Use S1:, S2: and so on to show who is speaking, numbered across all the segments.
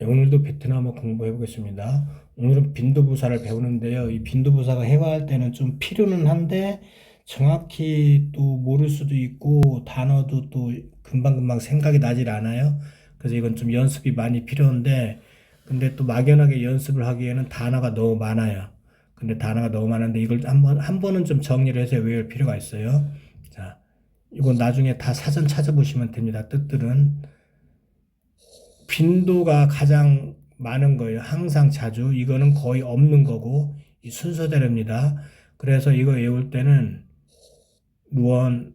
S1: 네, 오늘도 베트남어 공부해 보겠습니다. 오늘은 빈도부사를 배우는데요. 이 빈도부사가 회화할 때는 좀 필요는 한데 정확히 또 모를 수도 있고 단어도 또 금방금방 생각이 나질 않아요. 그래서 이건 좀 연습이 많이 필요한데 근데 또 막연하게 연습을 하기에는 단어가 너무 많아요. 근데 단어가 너무 많은데 이걸 한번 한 번은 좀 정리를 해서 외울 필요가 있어요. 자, 이건 나중에 다 사전 찾아보시면 됩니다. 뜻들은 빈도가 가장 많은 거예요. 항상 자주. 이거는 거의 없는 거고, 이 순서대로입니다. 그래서 이거 외울 때는, 루언,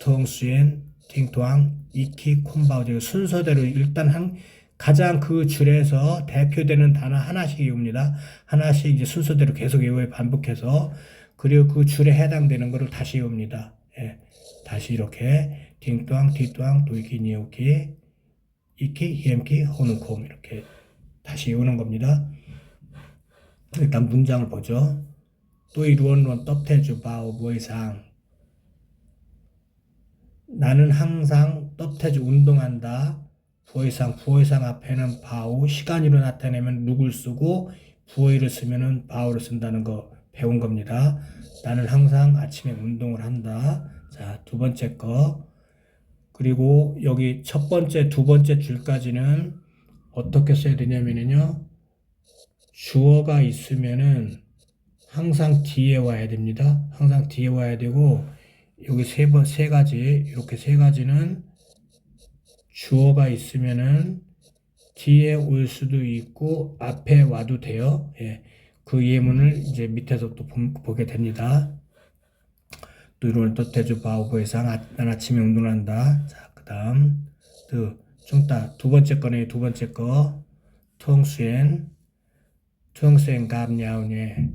S1: 텅수엔, 팅토앙, 이키, 콤바우드. 순서대로 일단 한, 가장 그 줄에서 대표되는 단어 하나씩 외웁니다. 하나씩 이제 순서대로 계속 외워요. 반복해서. 그리고 그 줄에 해당되는 거를 다시 외웁니다. 예. 다시 이렇게, 팅토앙, 티토앙, 도이키, 니오키, 이키, 히엠키, 호누콤 이렇게 다시 외우는 겁니다. 일단 문장을 보죠. 또이 루언론 떡태주 바오 부의상 나는 항상 떡태주 운동한다. 부의상 부의상 앞에는 바오 시간으로 나타내면 누굴 쓰고 부의를 쓰면은 바오를 쓴다는 거 배운 겁니다. 나는 항상 아침에 운동을 한다. 자, 두 번째 거. 그리고 여기 첫 번째, 두 번째 줄까지는 어떻게 써야 되냐면요. 주어가 있으면은 항상 뒤에 와야 됩니다. 항상 뒤에 와야 되고 여기 세 번, 세 가지, 이렇게 세 가지는 주어가 있으면은 뒤에 올 수도 있고 앞에 와도 돼요. 예. 그 예문을 이제 밑에서 또 보, 게 됩니다. 또 이런 또 대주 바오보에상 난 아침에 운동한다. 자, 그 다음 또 중따 두 번째 거네 두 번째 거 통수엔 통수엔 감냐오네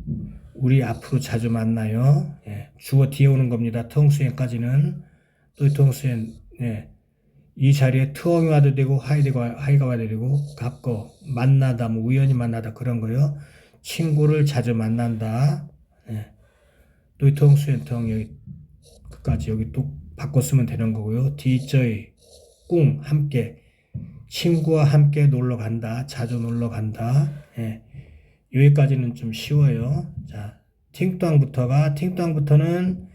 S1: 우리 앞으로 자주 만나요. 예, 주어 뒤에 오는 겁니다. 통수엔까지는 또 통수엔 예, 이 자리에 트엉이 와도 되고 하이가 하이가 와도 되고 갖고 만나다 뭐 우연히 만나다 그런 거요. 친구를 자주 만난다. 예. 또 통수엔 통 여기 끝까지 여기 또 바꿔 쓰면 되는 거고요. 디저이 꿍 함께 친구와 함께 놀러 간다. 자주 놀러 간다. 예. 여기까지는 좀 쉬워요. 자, 팅땅부터가 팅땅부터는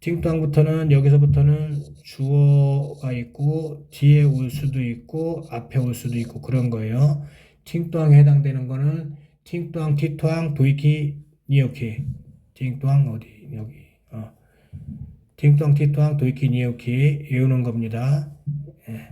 S1: 팅땅부터는 여기서부터는 주어가 있고 뒤에 올 수도 있고 앞에 올 수도 있고 그런 거예요. 팅땅에 해당되는 거는 팅땅, 티토앙, 도이키, 니오키. 팅땅 어디 여기. 어. 팅땅, 티토앙, 도이키, 니오키 외우는 겁니다. 예.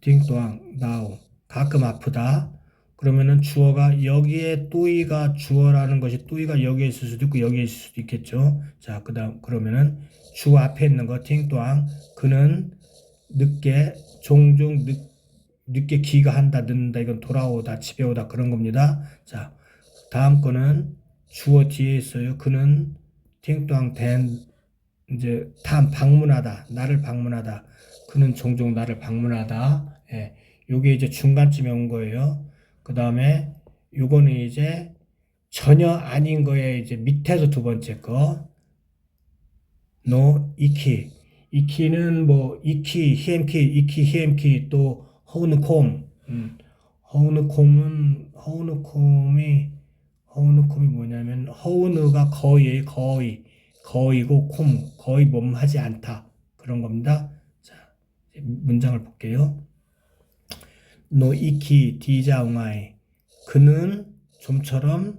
S1: 띵또왕 나오 가끔 아프다 그러면은 주어가 여기에 또이가 주어라는 것이 또이가 여기에 있을 수도 있고 여기에 있을 수도 있겠죠 자 그다음 그러면은 주어 앞에 있는 거 띵또왕 그는 늦게 종종 늦, 늦게 귀가한다 늦는다 이건 돌아오다 집에 오다 그런 겁니다 자 다음 거는 주어 뒤에 있어요. 그는 띵또왕 된 이제 탐 방문하다 나를 방문하다. 그는 종종 나를 방문하다. 예 요게 이제 중간쯤에 온 거예요. 그 다음에 요거는 이제 전혀 아닌 거에 이제 밑에서 두 번째 거. 노, 이키. 이키는 뭐 이키, 히엠키, 이키, 히엠키 또 허우느콤. 음, 허우느콤은 허우느콤이 허우느콤이 뭐냐면 허우느가 거의 거의 거의고 콤 거의 몸하지 않다 그런 겁니다. 자 문장을 볼게요. 노이키 디자웅아이 그는 좀처럼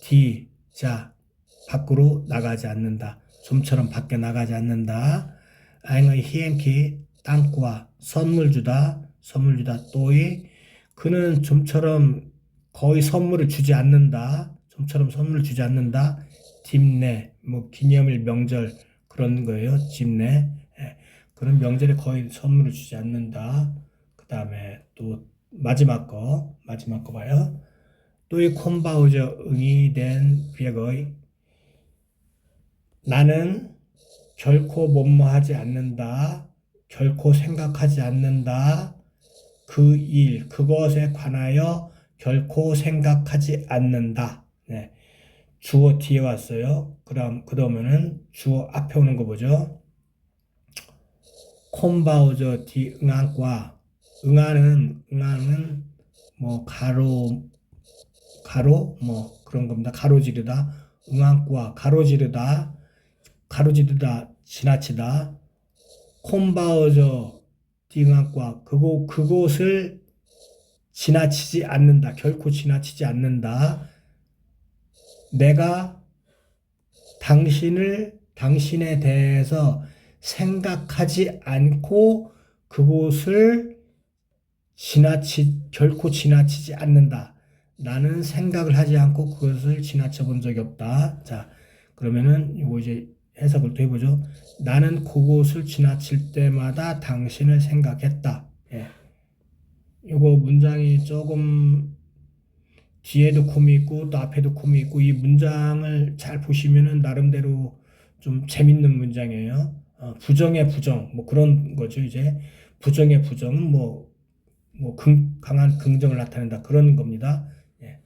S1: 디자 밖으로 나가지 않는다. 좀처럼 밖에 나가지 않는다. 아잉의 히엠키 땅과 선물 주다 선물 주다 또이 그는 좀처럼 거의 선물을 주지 않는다. 좀처럼 선물을 주지 않는다. 딥내 뭐 기념일 명절 그런 거예요. 집내 예. 그런 명절에 거의 선물을 주지 않는다. 그 다음에 또 마지막 거 마지막 거 봐요. 또이 콤바우저 응이 된 비액의 나는 결코 뭐뭐하지 않는다. 결코 생각하지 않는다. 그 일, 그것에 관하여 결코 생각하지 않는다. 네. 주어 뒤에 왔어요. 그다음 그다음에는 주어 앞에 오는 거 보죠. 콤바우저 디 응안과 응안은 응안은 뭐 가로 가로 뭐 그런 겁니다. 가로지르다 응안과 가로지르다 가로지르다 지나치다 콤바우저 디 응안과 그곳 그곳을 지나치지 않는다. 결코 지나치지 않는다. 내가 당신을 당신에 대해서 생각하지 않고 그곳을 지나치 결코 지나치지 않는다. 나는 생각을 하지 않고 그것을 지나쳐 본 적이 없다. 자, 그러면은 이거 이제 해석을 또 해보죠. 나는 그곳을 지나칠 때마다 당신을 생각했다. 예. 이거 문장이 조금 뒤에도 콤이 있고 또 앞에도 콤이 있고 이 문장을 잘 보시면은 나름대로 좀 재밌는 문장이에요. 어, 부정의 부정 뭐 그런 거죠 이제 부정의 부정은 뭐, 뭐 긍, 강한 긍정을 나타낸다 그런 겁니다. 예.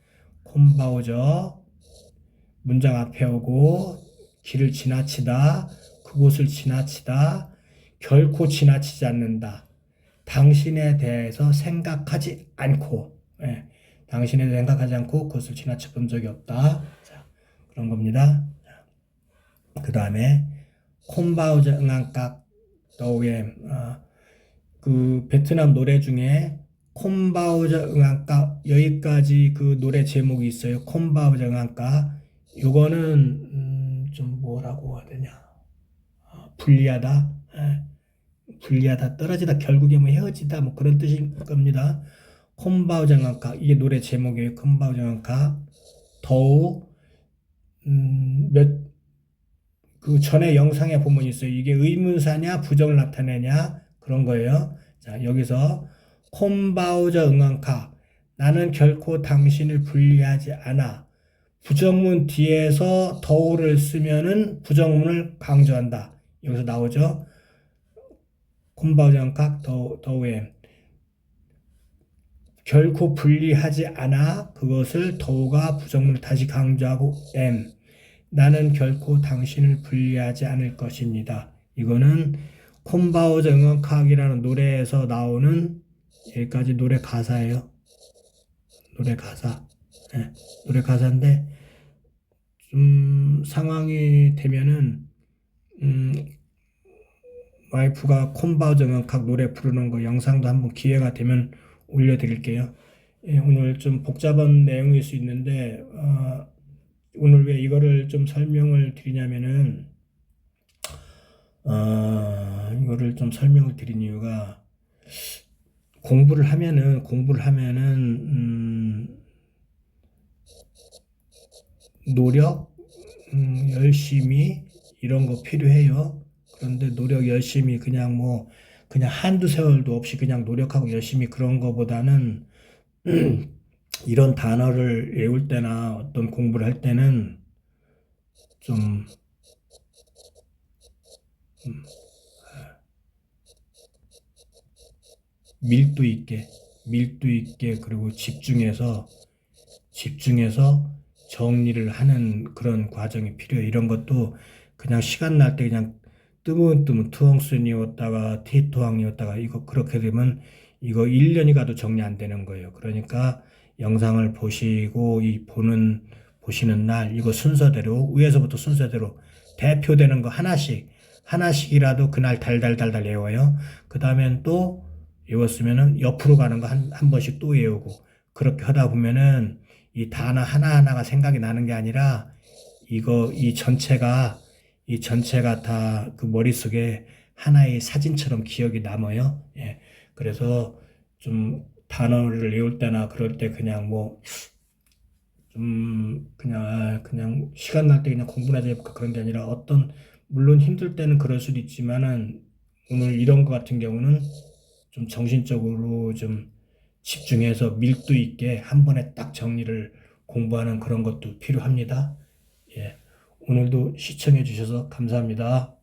S1: 콤바우저 문장 앞에 오고 길을 지나치다 그곳을 지나치다 결코 지나치지 않는다. 당신에 대해서 생각하지 않고 예. 당신에 대해 생각하지 않고 그것을 지나쳐 본 적이 없다. 자, 그런 겁니다. 그 다음에 응안깍 더우엠 어, 그 베트남 노래 중에 콤바우저 응안깍 여기까지 그 노래 제목이 있어요. 콤바우저 응안깍 요거는 음, 좀 뭐라고 해야 되냐 어, 불리하다 예. 불리하다 떨어지다 결국에 뭐 헤어지다 뭐 그런 뜻인 겁니다. 콤바우정한카 이게 노래 제목이에요. 콤바우정한카 더우 음, 몇 그 전에 영상에 보면 있어요. 이게 의문사냐 부정을 나타내냐 그런 거예요. 자 여기서 콤바우저 응한카 나는 결코 당신을 불리하지 않아. 부정문 뒤에서 더우를 쓰면은 부정문을 강조한다. 여기서 나오죠. 콤바우정각 더 더우에 결코 분리하지 않아 그것을 더우가 부정문을 다시 강조하고 M 나는 결코 당신을 분리하지 않을 것입니다. 이거는 콤바우저 응원카학이라는 노래에서 나오는 여기까지 노래 가사예요. 노래 가사. 네, 노래 가사인데 좀 상황이 되면은 음, 와이프가 콤바우저 응원카 노래 부르는 거 영상도 한번 기회가 되면 올려드릴게요. 예, 오늘 좀 복잡한 내용일 수 있는데 어, 오늘 왜 이거를 좀 설명을 드리냐면은 어, 이거를 좀 설명을 드린 이유가 공부를 하면은 공부를 하면은 음, 노력 음, 열심히 이런 거 필요해요. 그런데 노력 열심히 그냥 뭐 그냥 한두 세월도 없이 그냥 노력하고 열심히 그런 거보다는 이런 단어를 외울 때나 어떤 공부를 할 때는 좀 음, 밀도 있게 밀도 있게 그리고 집중해서 집중해서 정리를 하는 그런 과정이 필요해요. 이런 것도 그냥 시간 날 때 그냥 뜨문뜨문 투엉순이었다가 티토항이었다가 이거 그렇게 되면 이거 1년이 가도 정리 안 되는 거예요. 그러니까 영상을 보시고 이 보는 보시는 날 이거 순서대로 위에서부터 순서대로 대표되는 거 하나씩 하나씩이라도 그날 달달달달 외워요. 그 다음엔 또 외웠으면은 옆으로 가는 거 한 한 번씩 또 외우고 그렇게 하다 보면은 이 단어 하나하나가 생각이 나는 게 아니라 이거 이 전체가 이 전체가 다 그 머릿속에 하나의 사진처럼 기억이 남아요. 예. 그래서 좀 단어를 외울 때나 그럴 때 그냥 뭐, 좀 그냥, 아, 그냥 시간 날 때 그냥 공부나 좀 해볼까 그런 게 아니라 어떤, 물론 힘들 때는 그럴 수도 있지만은 오늘 이런 거 같은 경우는 좀 정신적으로 좀 집중해서 밀도 있게 한 번에 딱 정리를 공부하는 그런 것도 필요합니다. 예. 오늘도 시청해 주셔서 감사합니다.